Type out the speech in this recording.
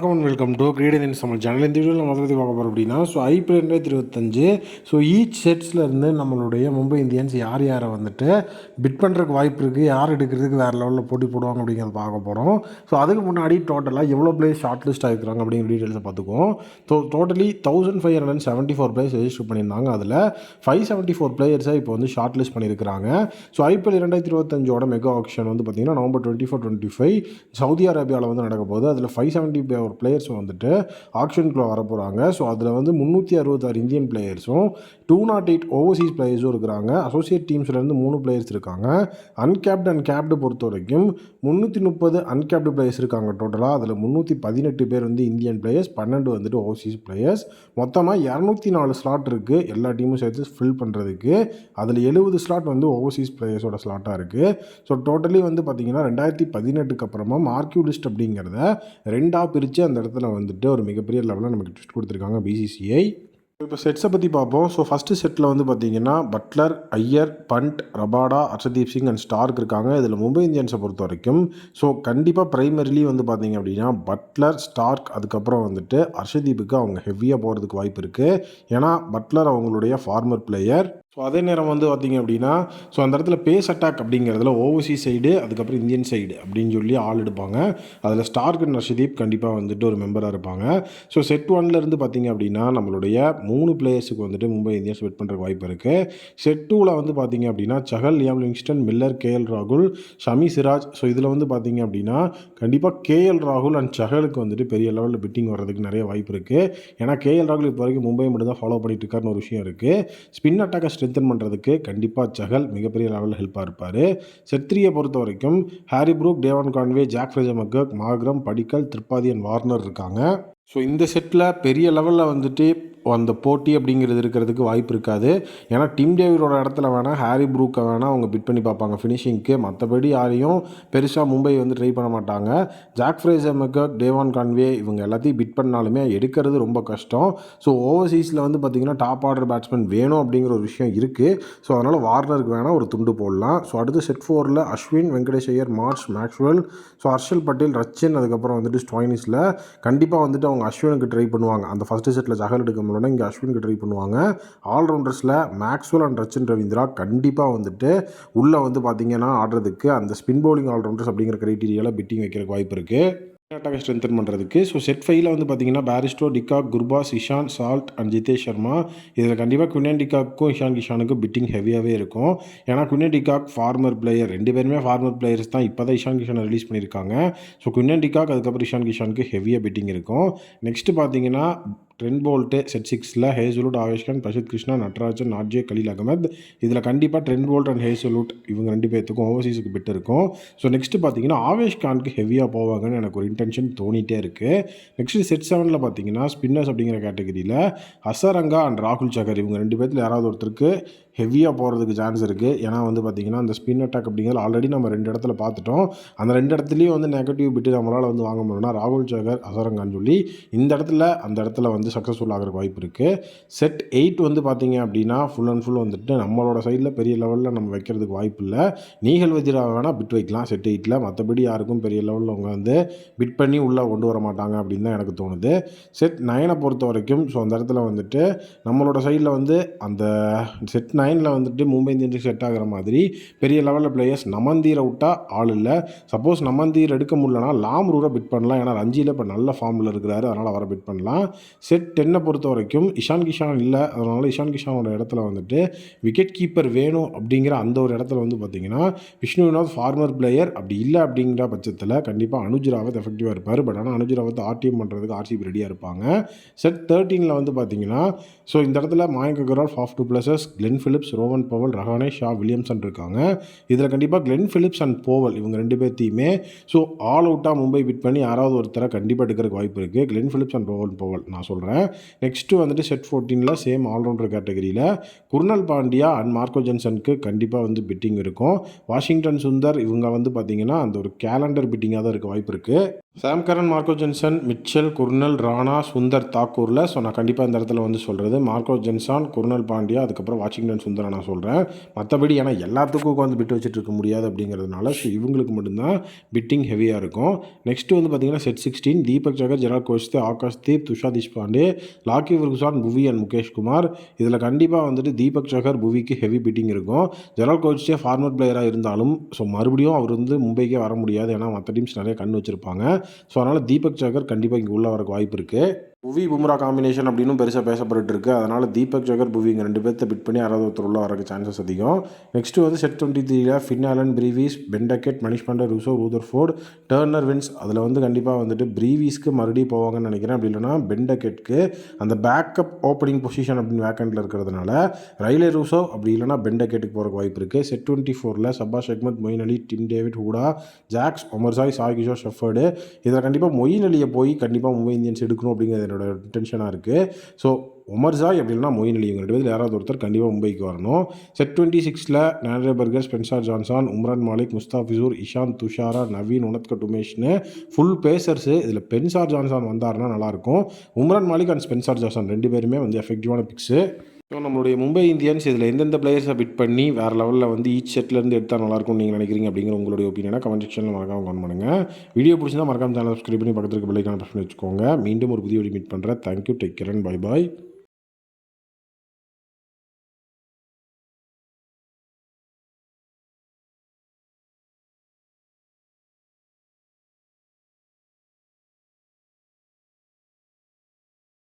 வணக்கம் and welcome to கிரீடன் in சமல் சேனல் இந்த வீடியோவில் நம்ம பற்றி பார்க்க போகிறோம் அப்படின்னா ஸோ ஐபிஎல் ரெண்டாயிரத்தி இருபத்தஞ்சு ஸோ ஈச் செட்ஸில் இருந்து நம்மளுடைய மும்பை இந்தியன்ஸ் யார் யாரை வந்துட்டு பிட் பண்ணுறதுக்கு வாய்ப்பு இருக்குது யார் எடுக்கிறதுக்கு வேறு லெவலில் போட்டி போடுவாங்க அப்படிங்கிறத பார்க்க போகிறோம் ஸோ அதுக்கு முன்னாடி டோட்டலாக எவ்வளோ பிளேஸ் ஷார்ட் லிஸ்ட் ஆகிருக்காங்க அப்படிங்கிற டீட்டெயில்ஸை பார்த்துக்குவோம். So totally thousand five hundred seventy four players register பண்ணியிருந்தாங்க. அதில் ஃபைவ் செவன்ட்டி ஃபோர் பிளேயர்ஸாக இப்போ வந்து ஷார்ட் லிஸ்ட் பண்ணியிருக்கிறாங்க. ஸோ ஐபிஎல் இரண்டாயிரத்தி இருபத்தஞ்சோட மெகா ஆக்ஷன் வந்து பார்த்திங்கன்னா November twenty four twenty five Saudi அரேபியாவில் வந்து நடக்க போகுது. அதில் ஃபைவ் செவன்ட்டி ஒரு பிளேயர்ஸ் வந்துட்டு ஆக்ஷனுக்குள்ளே வர போகிறாங்க ஸோ அதில் வந்து முந்நூற்றி அறுபத்தாறு இந்தியன் பிளேயர்ஸும் டூ நாட் எயிட் ஓவர்சீஸ் பிளேயர்ஸும் இருக்கிறாங்க. அசோசியேட் டீம்ஸ்லேருந்து மூணு பிளேயர்ஸ் இருக்காங்க. அன்கேப்டு அண்ட் கேப்டு பொறுத்த வரைக்கும் முந்நூற்றி முப்பது அன்கேப்டு பிளேயர்ஸ் இருக்காங்க டோட்டலாக அதில் முந்நூற்றி பதினெட்டு பேர் வந்து இந்தியன் பிளேயர்ஸ் பன்னெண்டு வந்துட்டு ஓவர்சீஸ் பிளேயர்ஸ் மொத்தமாக இரநூத்தி நாலு ஸ்லாட் இருக்குது எல்லா டீமும் சேர்த்து ஃபில் பண்ணுறதுக்கு அதில் எழுபது ஸ்லாட் வந்து ஓவர்சீஸ் பிளேயர்ஸோட ஸ்லாட்டாக இருக்குது ஸோ டோட்டலி வந்து பார்த்திங்கன்னா ரெண்டாயிரத்தி பதினெட்டுக்கு அப்புறமா மார்க்யூ லிஸ்ட் அப்படிங்கிறத ரெண்டாக பிரித்து அந்த இடத்துல வந்துட்டு ஒரு மிகப்பெரிய லெவலில் நமக்கு ட்விஸ்ட் கொடுத்துருக்காங்க பிசிசிஐ இப்போ செட்ஸை பற்றி பார்ப்போம். ஸோ ஃபஸ்ட்டு செட்டில் வந்து பார்த்தீங்கன்னா Buttler Iyer Pant Rabada Arshdeep Singh and Starc இருக்காங்க. இதில் மும்பை இந்தியன்ஸை பொறுத்த வரைக்கும். ஸோ கண்டிப்பாக ப்ரைமரிலி வந்து பார்த்தீங்க அப்படின்னா பட்லர் ஸ்டார்க் அதுக்கப்புறம் வந்துட்டு அர்ஷதீப்புக்கு அவங்க ஹெவியாக போகிறதுக்கு வாய்ப்பு இருக்குது ஏன்னா பட்லர் அவங்களுடைய ஃபார்மர் பிளேயர் ஸோ அதே நேரம் வந்து பார்த்திங்க அப்படின்னா ஸோ அந்த இடத்துல பேஸ் அட்டாக் அப்படிங்கிறதுல ஓவர்சி சைடு அதுக்கப்புறம் இந்தியன் சைடு அப்படின்னு சொல்லி ஆள் எடுப்பாங்க. அதில் ஸ்டார்க் அண்ட் ரஷதீப் கண்டிப்பாக வந்துட்டு ஒரு மெம்பராக இருப்பாங்க. ஸோ செட் ஒன்லேருந்து பார்த்தீங்க அப்படின்னா நம்மளுடைய மூணு பிளேயர்ஸுக்கு வந்துட்டு மும்பை இந்தியன்ஸ் வெட் பண்ணுற வாய்ப்பு இருக்குது செட் டூவில் வந்து பார்த்திங்க அப்படின்னா Chahal Liam Livingstone Miller KL ராகுல் ஷமி சிராஜ் ஸோ இதில் வந்து பார்த்திங்க அப்படின்னா கண்டிப்பாக கேஎல் ராகுல் அண்ட் சஹலுக்கு வந்துட்டு பெரிய லெவலில் பிட்டிங் வர்றதுக்கு நிறைய வாய்ப்பு இருக்குது ஏன்னா கேஎல் ராகுல் இப்போ வரைக்கும் மும்பை மட்டும் தான் ஃபாலோ பண்ணிட்டு இருக்காருன்னு ஒரு விஷயம் இருக்குது ஸ்பின் அட்டாக்கை ஸ்ட்ரென்தன் பண்ணுறதுக்கு கண்டிப்பாக சஹல் மிகப்பெரிய லெவலில் ஹெல்ப்பாக இருப்பார் செத்ரியை பொறுத்த வரைக்கும் Harry Brook Devon Conway Jake Fraser McGurk Markram Padikkal Tripathi and Warner இருக்காங்க. ஸோ இந்த செட்டில் பெரிய லெவலில் வந்துட்டு அந்த போட்டி அப்படிங்கிறது இருக்கிறதுக்கு வாய்ப்பு இருக்காது. ஏன்னா டிம் டேவிடோட இடத்துல வேணால் ஹாரி ப்ரூக்கை வேணால் அவங்க பிட் பண்ணி பார்ப்பாங்க ஃபினிஷிங்க்கு மற்றபடி யாரையும் பெருசாக மும்பை வந்து ட்ரை பண்ண மாட்டாங்க. Jake Fraser McGurk Devon Conway இவங்க எல்லாத்தையும் பிட் பண்ணாலுமே எடுக்கிறது ரொம்ப கஷ்டம். ஸோ ஓவர்சீஸில் வந்து பார்த்திங்கன்னா டாப் ஆர்டர் பேட்ஸ்மேன் வேணும் அப்படிங்கிற ஒரு விஷயம் இருக்குது ஸோ அதனால் வார்னருக்கு வேணால் ஒரு துண்டு போடலாம். ஸோ அடுத்து செட் ஃபோரில் Ashwin Venkatesh Iyer Marsh Maxwell. So Harshal Patel Rachin அதுக்கப்புறம் வந்துட்டு ஸ்டாயினிஸில். கண்டிப்பாக வந்துட்டு அவங்க அஸ்வினுக்கு ட்ரை பண்ணுவாங்க. அந்த ஃபஸ்ட்டு செட்டில் ஜகல் எடுக்க முடியலன்னா இங்கே அஸ்வினுக்கு ட்ரை பண்ணுவாங்க. ஆல்ரவுண்டர்ஸில் மேக்ஸ்வெல் அண்ட் ரச்சின் ரவீந்திரா கண்டிப்பாக வந்துட்டு உள்ளே வந்து பார்த்தீங்கன்னா ஆடுறதுக்கு அந்த ஸ்பின் பவுலிங் ஆல்ரவுண்டர்ஸ் அப்படிங்கிற க்ரைட்டீரியாவில் பிட்டிங் வைக்கிறதுக்கு வாய்ப்பு இருக்குது அட்டாக்கை ஸ்ட்ரென்தன் பண்ணுறதுக்கு ஸோ செட் ஃபைவ்ல வந்து பார்த்தீங்கன்னா Bairstow de Kock Gurbaz Ishan Salt and Jitesh Sharma இதில் கண்டிப்பாக குவியன் டிகாக்கும் இஷான் கிஷானுக்கும் பிட்டிங் ஹெவியாகவே இருக்கும். ஏன்னா குவியன் டிகாக் ஃபார்மர் பிளேயர் ரெண்டு பேருமே ஃபார்மர் பிளேயர்ஸ் தான். இப்போ தான் இஷான் கிஷானை ரிலீஸ் பண்ணியிருக்காங்க ஸோ குவியன் டிகாக் அதுக்கப்புறம் இஷான் கிஷானுக்கு ஹெவியாக பிட்டிங் இருக்கும். நெக்ஸ்ட்டு பார்த்தீங்கன்னா ட்ரென் போல்ட்டு செட் சிக்ஸில் ஹேசலுட் ஆவேஷ்கான் பிரசித் கிருஷ்ணா நட்ராஜன் நாட்ஜே கலீல் அகமத். இதில் கண்டிப்பாக ட்ரென் போல்ட் அண்ட் ஹேசலுட் இவங்க ரெண்டு பேர்த்துக்கும் ஓவர்சீஸுக்கு பிட் இருக்கும். ஸோ நெக்ஸ்ட்டு பார்த்தீங்கன்னா ஆவேஷ்கானுக்கு ஹெவியாக போவாங்கன்னு எனக்கு ஒரு இன்டென்ஷன் தோணிட்டே இருக்குது நெக்ஸ்ட்டு செட் செவனில் பார்த்தீங்கன்னா ஸ்பின்னர்ஸ் அப்படிங்கிற கேட்டகரியில் ஹசரங்கா அண்ட் ராகுல் சகர் இவங்க ரெண்டு பேர்த்தில் யாராவது ஒருத்தருக்கு ஹெவியாக போகிறதுக்கு சான்ஸ் இருக்குது ஏன்னா வந்து பார்த்திங்கன்னா அந்த ஸ்பின் அட்டாக் அப்படிங்கிறது ஆல்ரெடி நம்ம ரெண்டு இடத்துல பார்த்துட்டோம் அந்த ரெண்டு இடத்துலையும் வந்து நெகட்டிவ் பிட்டு நம்மளால் வந்து வாங்க முடியும்னா ராகுல் சேகர் அசரங்கான்னு சொல்லி இந்த இடத்துல அந்த இடத்துல வந்து சக்ஸஸ்ஃபுல் ஆகிறதுக்கு வாய்ப்பு இருக்குது செட் எயிட் வந்து பார்த்திங்க அப்படின்னா ஃபுல் அண்ட் ஃபுல் வந்துட்டு நம்மளோட சைடில் பெரிய லெவலில் நம்ம வைக்கிறதுக்கு வாய்ப்பு இல்லை. நீகல் வஜிரா வேணால் பிட் வைக்கலாம் செட் எயிட்டில் மற்றபடி யாருக்கும் பெரிய லெவலில் அவங்க வந்து பிட் பண்ணி உள்ளே கொண்டு வர மாட்டாங்க அப்படின்னு தான் எனக்கு தோணுது. செட் நைனை பொறுத்த வரைக்கும் ஸோ அந்த இடத்துல வந்துட்டு நம்மளோட சைடில் வந்து அந்த செட் நைனில் வந்துட்டு மும்பை இந்தியன்ஸுக்கு செட் ஆகிற மாதிரி பெரிய லெவலில் பிளேயர்ஸ் நமந்தீரை விட்டால் ஆள் இல்லை. சப்போஸ் நமந்தீர் எடுக்க முடியலனா லாம்ரூரை பிட் பண்ணலாம். ஏன்னா ரஞ்சியில் இப்போ நல்ல ஃபார்மில் இருக்கிறாரு. அதனால் அவரை பிட் பண்ணலாம். செட் டென்னை பொறுத்த வரைக்கும் இஷான் கிஷான் இல்லை. அதனால் இஷான் கிஷானோட இடத்துல வந்துட்டு விக்கெட் கீப்பர் வேணும் அப்படிங்கிற அந்த ஒரு இடத்துல வந்து பார்த்தீங்கன்னா விஷ்ணு வினோத் ஃபார்மர் பிளேயர் அப்படி இல்லை அப்படிங்கிற பட்சத்தில் கண்டிப்பாக அனுஜ் ராவத் எஃபெக்டிவாக இருப்பார். பட் ஆனால் அனுஜ் ராவத் ஆர்டிஎம் பண்ணுறதுக்கு ஆர்சிபி ரெடியாக இருப்பாங்க. செட் தேர்ட்டீனில் வந்து பார்த்தீங்கன்னா ஸோ இந்த இடத்துல Mayank Agarwal Faf du Plessis Glenn Phillips Rovman Powell Rahane Shah Williamson இருக்காங்க. இதில் கண்டிப்பாக கிளென் ஃபிலிப்ஸ் அண்ட் போவல் இவங்க ரெண்டு பேர்த்தையுமே ஸோ ஆல் அவுட்டாக மும்பை பிட் பண்ணி யாராவது ஒருத்தரை கண்டிப்பாக எடுக்கிறதுக்கு வாய்ப்பு இருக்குது Glenn Phillips and Rovman Powell நான் சொல்கிறேன் நெக்ஸ்ட்டு வந்துட்டு செட் ஃபோர்டீனில் சேம் ஆல்ரவுண்டர் கேட்டகரியில் குர்னல் பாண்டியா அண்ட் மார்க்கோ ஜென்சனுக்கு கண்டிப்பாக வந்து பிட்டிங் இருக்கும். வாஷிங்டன் சுந்தர் இவங்க வந்து பார்த்தீங்கன்னா அந்த ஒரு கேலண்டர் பிட்டிங்காக தான் இருக்க வாய்ப்பு இருக்குது Sam Curran Marco Jansen Mitchell Krunal Rana Sundar தாக்கூரில் so நான் கண்டிப்பாக இந்த இடத்துல வந்து சொல்கிறது மார்க்கோ ஜென்சான் குர்னல் பாண்டியா அதுக்கப்புறம் வாஷிங்டன் சுந்தரம் நான் சொல்கிறேன் மற்றபடி ஏன்னா எல்லாத்துக்கும் உட்காந்து பிட் வச்சுட்டு இருக்க முடியாது அப்படிங்கிறதுனால ஸோ இவங்களுக்கு மட்டும்தான் பிட்டிங் ஹெவியாக இருக்கும். நெக்ஸ்ட்டு வந்து பார்த்தீங்கன்னா set sixteen Deepak Chahar Gerald கோஸ்தே Akash Deep Tushar Deshpande Lockie Ferguson Bhuvi and Mukesh Kumar இதில் கண்டிப்பாக வந்துட்டு தீபக் ஜகர் புவிக்கு ஹெவி பிட்டிங் இருக்கும். ஜெரால் கோஷ்டே ஃபார்மர் பிளேயராக இருந்தாலும் ஸோ மறுபடியும் அவர் வந்து மும்பைக்கே வர முடியாது. ஏன்னா மற்ற டீம்ஸ் நிறைய கண் வச்சுருப்பாங்க. ஸோ அதனால் தீபக் ஜகர் கண்டிப்பாக இங்கே உள்ள வரக்கு வாய்ப்பு இருக்குது புவி பும்ரா காம்பினேஷன் அப்படின்னு பெருசாக பேசப்பட்டு இருக்கு அதனால் தீபக் ஜகர் புவிங்க ரெண்டு பேர்த்த பிட் பண்ணி யாராவது ஒருத்தர் உள்ள வரக்கு சான்சஸ் அதிகம். நெக்ஸ்ட்டு வந்து செட் டுவெண்ட்டி த்ரீல Finn Allen Brevis Ben Duckett Manish Pandey Rossouw Rutherford Turner Vince அதில் வந்து கண்டிப்பாக வந்துட்டு பிரீவிஸ்க்கு மறுபடியும் போவாங்கன்னு நினைக்கிறேன். அப்படி இல்லைனா பெண்டக்கெட்க்கு அந்த பேக்கப் ஓப்பனிங் பொசிஷன் அப்படின்னு வேக்கண்ட்டில் இருக்கிறதுனால ரயிலே ரூசோ அப்படி இல்லைனா பெண்டக்கெட்டுக்கு போகிறக்கு வாய்ப்பு இருக்குது செட் டுவெண்ட்டி ஃபோரில் Shahbaz Ahmed Moeen Ali Tim David Hooda Jacks Omarzai Sai Kishore Shepherd. இதில் கண்டிப்பாக மொயின் அலியை போய் கண்டிப்பாக மும்பை இந்தியன்ஸ் எடுக்கணும் அப்படிங்கிறது என்னோட டென்ஷனாக இருக்குது ஸோ ஒமர்சாய் அப்படி அப்படின்னா மொயின் அலி இவங்க ரெண்டு பேர் யாராவது ஒருத்தர் கண்டிப்பாக மும்பைக்கு வரணும். செட் டுவெண்ட்டி சிக்ஸில் Nandre Burger Spencer Johnson Umran Malik Mustafizur Ishant Thushara Naveen Unadkat உமேஷ்னு full pacers இதில் பென்சார் ஜான்சான் வந்தாருன்னா நல்லாயிருக்கும் Umran Malik and Spencer Johnson ரெண்டு பேருமே வந்து எஃபெக்டிவான பிக்ஸு ஸோ நம்மளுடைய மும்பை இந்தியன்ஸ் இதில் எந்தெந்த பிளேயர்ஸை பிட் பண்ணி வேறு லெவலில் வந்து ஈச் செட்லேருந்து எடுத்தால் நல்லாயிருக்கும் நீங்கள் நினைக்கிறீங்க அப்படிங்கிற உங்களுடைய ஒப்பீனியனை கமெண்ட் செக்ஷனில் மறக்காம கமெண்ட் பண்ணுங்கள் வீடியோ பிடிச்சிருந்தா மறக்காம சேனல் சப்ஸ்கிரைப் பண்ணி பக்கத்துக்கு பிள்ளைக்கான பிரச்சனை வச்சுக்கோங்க. மீண்டும் ஒரு புதிய வீடியோ மீட் பண்ணுறேன் thank you take care and bye bye